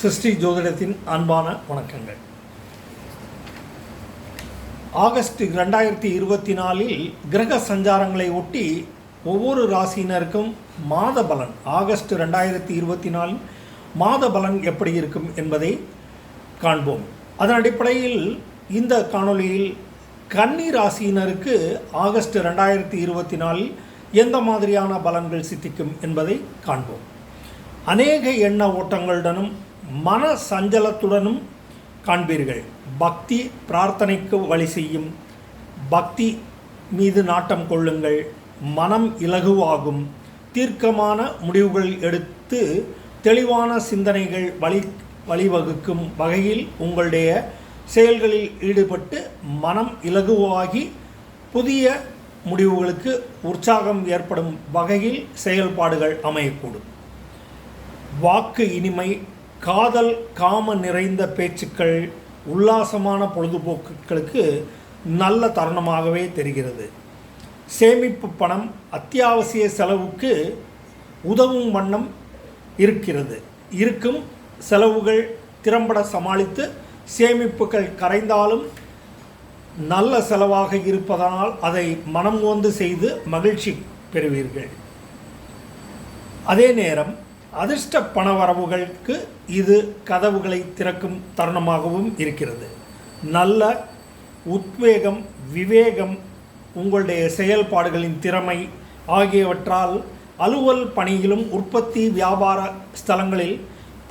சிருஷ்டி ஜோதிடத்தின் அன்பான வணக்கங்கள். ஆகஸ்ட் ரெண்டாயிரத்தி இருபத்தி நாலில் கிரக சஞ்சாரங்களை ஒட்டி ஒவ்வொரு ராசியினருக்கும் மாத பலன். ஆகஸ்ட் ரெண்டாயிரத்தி இருபத்தி நாலில் மாத பலன் எப்படி இருக்கும் என்பதை காண்போம். அதன் அடிப்படையில் இந்த காணொளியில் கன்னி ராசியினருக்கு ஆகஸ்ட் ரெண்டாயிரத்தி இருபத்தி நாலில் எந்த மாதிரியான பலன்கள் சித்திக்கும் என்பதை காண்போம். அநேக எண்ண ஓட்டங்களுடனும் மன சஞ்சலத்துடனும் காண்பீர்கள். பக்தி பிரார்த்தனைக்கு வழி செய்யும். பக்தி மீது நாட்டம் கொள்ளுங்கள். மனம் இலகுவாகும். தீர்க்கமான முடிவுகள் எடுத்து தெளிவான சிந்தனைகள் வழி வழிவகுக்கும் வகையில் உங்களுடைய செயல்களில் ஈடுபட்டு மனம் இலகுவாகி புதிய முடிவுகளுக்கு உற்சாகம் ஏற்படும் வகையில் செயல்பாடுகள் அமையக்கூடும். வாக்கு இனிமை காதல் காம நிறைந்த பேச்சுக்கள் உல்லாசமான பொழுதுபோக்குகளுக்கு நல்ல தருணமாகவே தெரிகிறது. சேமிப்பு பணம் அத்தியாவசிய செலவுக்கு உதவும் வண்ணம் இருக்கிறது. இருக்கும் செலவுகள் திறம்பட சமாளித்து சேமிப்புகள் கரைந்தாலும் நல்ல செலவாக இருப்பதனால் அதை மனம் வந்து செய்து மகிழ்ச்சி பெறுவீர்கள். அதே நேரம் அதிர்ஷ்ட பணவரவுகளுக்கு இது கதவுகளை திறக்கும் தருணமாகவும் இருக்கிறது. நல்ல உத்வேகம் விவேகம் உங்களுடைய செயல்பாடுகளின் திறமை ஆகியவற்றால் அலுவல் பணியிலும் உற்பத்தி வியாபார ஸ்தலங்களில்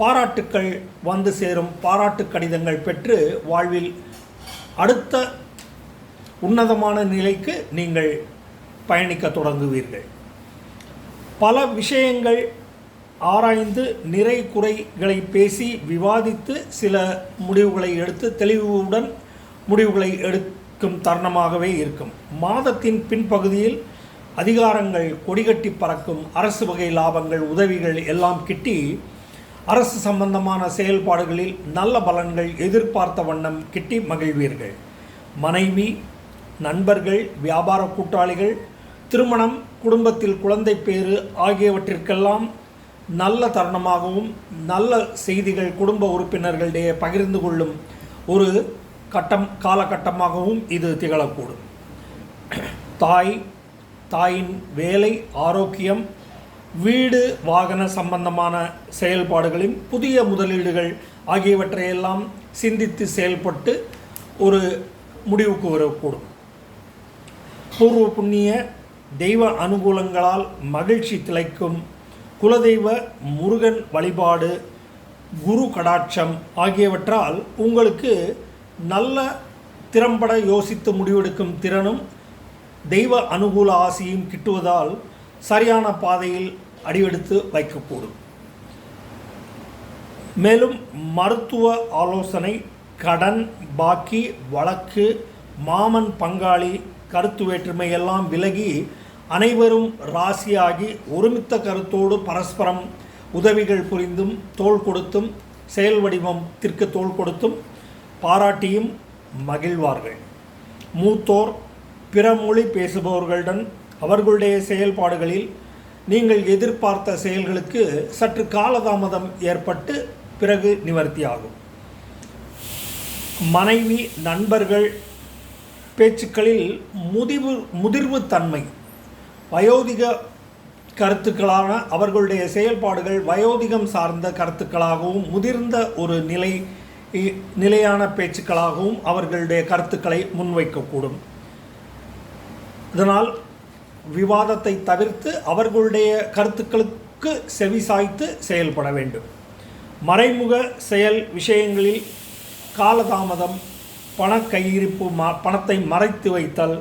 பாராட்டுக்கள் வந்து சேரும். பாராட்டு கடிதங்கள் பெற்று வாழ்வில் அடுத்த உன்னதமான நிலைக்கு நீங்கள் பயணிக்க தொடங்குவீர்கள். பல விஷயங்கள் ஆராய்ந்து நிறை குறைகளை பேசி விவாதித்து சில முடிவுகளை எடுத்து தெளிவுடன் முடிவுகளை எடுக்கும் தருணமாகவே இருக்கும். மாதத்தின் பின்பகுதியில் அதிகாரங்கள் கொடிகட்டி பறக்கும் அரசு வகை லாபங்கள் உதவிகள் எல்லாம் கிட்டி அரசு சம்பந்தமான செயல்பாடுகளில் நல்ல பலன்கள் எதிர்பார்த்த வண்ணம் கிட்டி மகிழ்வீர்கள். மனைவி நண்பர்கள் வியாபார கூட்டாளிகள் திருமணம் குடும்பத்தில் குழந்தை பேறு ஆகியவற்றிற்கெல்லாம் நல்ல தருணமாகவும் நல்ல செய்திகள் குடும்ப உறுப்பினர்களிடையே பகிர்ந்து கொள்ளும் ஒரு கட்டம் காலகட்டமாகவும் இது திகழக்கூடும். தாய் தாயின் வேலை ஆரோக்கியம் வீடு வாகன சம்பந்தமான செயல்பாடுகளின் புதிய முதலீடுகள் ஆகியவற்றையெல்லாம் சிந்தித்து செயல்பட்டு ஒரு முடிவுக்கு வரக்கூடும். பூர்வ புண்ணிய தெய்வ அனுகூலங்களால் மகிழ்ச்சி திளைக்கும் குலதெய்வ முருகன் வழிபாடு குரு கடாட்சம் ஆகியவற்றால் உங்களுக்கு நல்ல திறம்பட யோசித்து முடிவெடுக்கும் திறனும் தெய்வ அனுகூல ஆசையும் கிட்டுவதால் சரியான பாதையில் அடிவெடுத்து வைக்கக்கூடும். மேலும் மருத்துவ ஆலோசனை கடன் பாக்கி வழக்கு மாமன் பங்காளி கருத்து வேற்றுமை எல்லாம் விலகி அனைவரும் ராசியாகி ஒருமித்த கருத்தோடு பரஸ்பரம் உதவிகள் புரிந்தும் தோள் கொடுத்தும் செயல் வடிவத்திற்கு தோள் கொடுத்தும் பாராட்டியும் மகிழ்வார்கள். மூத்தோர் பிற மொழி பேசுபவர்களுடன் அவர்களுடைய செயல்பாடுகளில் நீங்கள் எதிர்பார்த்த செயல்களுக்கு சற்று காலதாமதம் ஏற்பட்டு பிறகு நிவர்த்தியாகும். மனைவி நண்பர்கள் பேச்சுக்களில் முதிவு முதிர்வு தன்மை வயோதிக கருத்துக்களான அவர்களுடைய செயல்பாடுகள் வயோதிகம் சார்ந்த கருத்துக்களாகவும் முதிர்ந்த ஒரு நிலை நிலையான பேச்சுக்களாகவும் அவர்களுடைய கருத்துக்களை முன்வைக்கக்கூடும். இதனால் விவாதத்தை தவிர்த்து அவர்களுடைய கருத்துக்களுக்கு செவிசாய்த்து செயல்பட வேண்டும். மறைமுக செயல் விஷயங்களில் காலதாமதம் பண கையிருப்பு ம பணத்தை மறைத்து வைத்தல்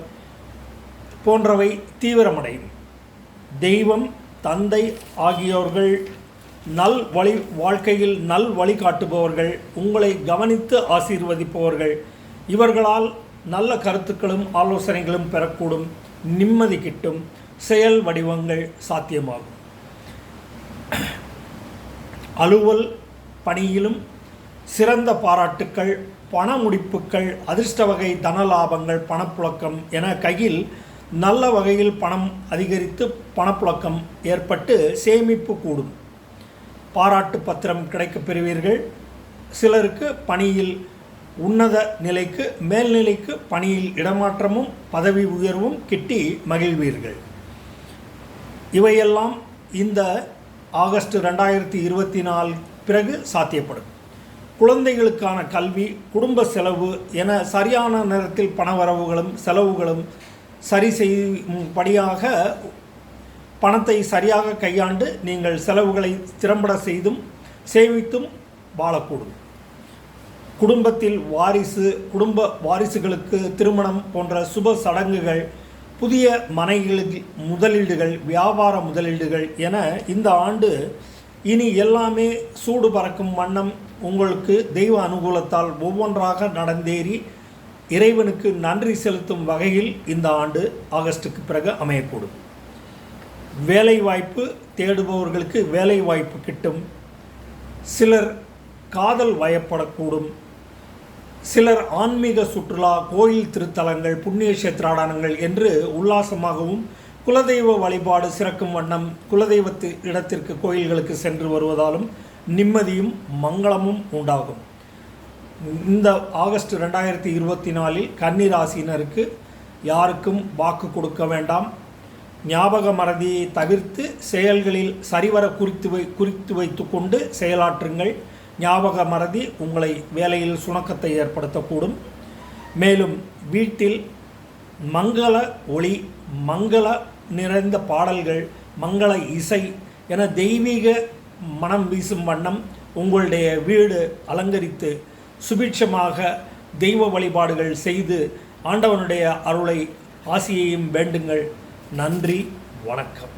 போன்றவை தீவிரமடையும். தெய்வம் தந்தை ஆகியோர்கள் நல் வழி வாழ்க்கையில் நல் வழிகாட்டுபவர்கள் உங்களை கவனித்து ஆசீர்வதிப்பவர்கள். இவர்களால் நல்ல கருத்துக்களும் ஆலோசனைகளும் பெறக்கூடும். நிம்மதி கிட்டும். செயல் வடிவங்கள் சாத்தியமாகும். அலுவல் பணியிலும் சிறந்த பாராட்டுக்கள் பண முடிப்புகள் அதிர்ஷ்ட வகை தன லாபங்கள் பணப்புழக்கம் என கையில் நல்ல வகையில் பணம் அதிகரித்து பணப்புழக்கம் ஏற்பட்டு சேமிப்பு கூடும். பாராட்டு பத்திரம் கிடைக்கப் பெறுவீர்கள். சிலருக்கு பணியில் உன்னத நிலைக்கு மேல்நிலைக்கு பணியில் இடமாற்றமும் பதவி உயர்வும் கிட்டி மகிழ்வீர்கள். இவையெல்லாம் இந்த ஆகஸ்ட் ரெண்டாயிரத்தி இருபத்தி நாலு பிறகு சாத்தியப்படும். குழந்தைகளுக்கான கல்வி குடும்ப செலவு என சரியான நேரத்தில் பணவரவுகளும் செலவுகளும் சரி செய்யும்படியாக பணத்தை சரியாக கையாண்டு நீங்கள் செலவுகளை திறம்பட செய்தும் சேமித்தும் வாழக்கூடும். குடும்பத்தில் வாரிசு குடும்ப வாரிசுகளுக்கு திருமணம் போன்ற சுப சடங்குகள் புதிய மனைகளில் முதலீடுகள் வியாபார முதலீடுகள் என இந்த ஆண்டு இனி எல்லாமே சூடு பறக்கும் வண்ணம் உங்களுக்கு தெய்வ அனுகூலத்தால் ஒவ்வொன்றாக நடந்தேறி இறைவனுக்கு நன்றி செலுத்தும் வகையில் இந்த ஆண்டு ஆகஸ்டுக்கு பிறகு அமையக்கூடும். வேலை வாய்ப்பு தேடுபவர்களுக்கு வேலை வாய்ப்பு கிட்டும். சிலர் காதல் வயப்படக்கூடும். சிலர் ஆன்மீக சுற்றுலா கோயில் திருத்தலங்கள் புண்ணிய கஷேத்திராடனங்கள் என்று உல்லாசமாகவும் குலதெய்வ வழிபாடு சிறக்கும் வண்ணம் குலதெய்வத்து இடத்திற்கு கோயில்களுக்கு சென்று வருவதாலும் நிம்மதியும் மங்களமும் உண்டாகும். இந்த ஆகஸ்ட் ரெண்டாயிரத்தி இருபத்தி நாலில் கன்னிராசினருக்கு யாருக்கும் வாக்கு கொடுக்க வேண்டாம். ஞாபக மறதியை தவிர்த்து செயல்களில் சரிவர குறித்து வை குறித்து வைத்து கொண்டு செயலாற்றுங்கள். ஞாபக மறதி உங்களை வேலையில் சுணக்கத்தை ஏற்படுத்தக்கூடும். மேலும் வீட்டில் மங்கள ஒளி மங்கள நிறைந்த பாடல்கள் மங்கள இசை என தெய்வீக மனம் வீசும் வண்ணம் உங்களுடைய வீடு அலங்கரித்து சுபிட்சமாக தெய்வ வழிபாடுகள் செய்து ஆண்டவனுடைய அருளை ஆசியையும் வேண்டுங்கள். நன்றி வணக்கம்.